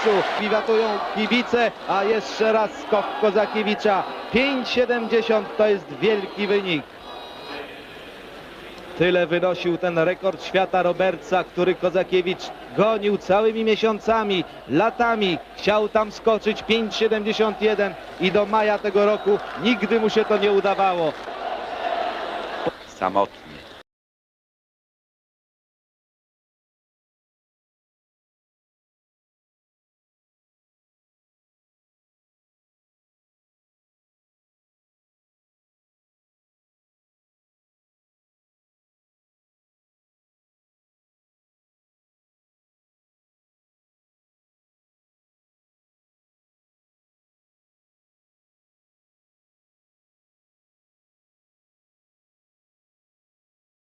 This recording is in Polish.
finiszu. Wiwatują kibice, a jeszcze raz skok Kozakiewicza. 5,70 to jest wielki wynik. Tyle wynosił ten rekord świata Robertsa, który Kozakiewicz gonił całymi miesiącami, latami. Chciał tam skoczyć 5,71 i do maja tego roku nigdy mu się to nie udawało. Samotnie.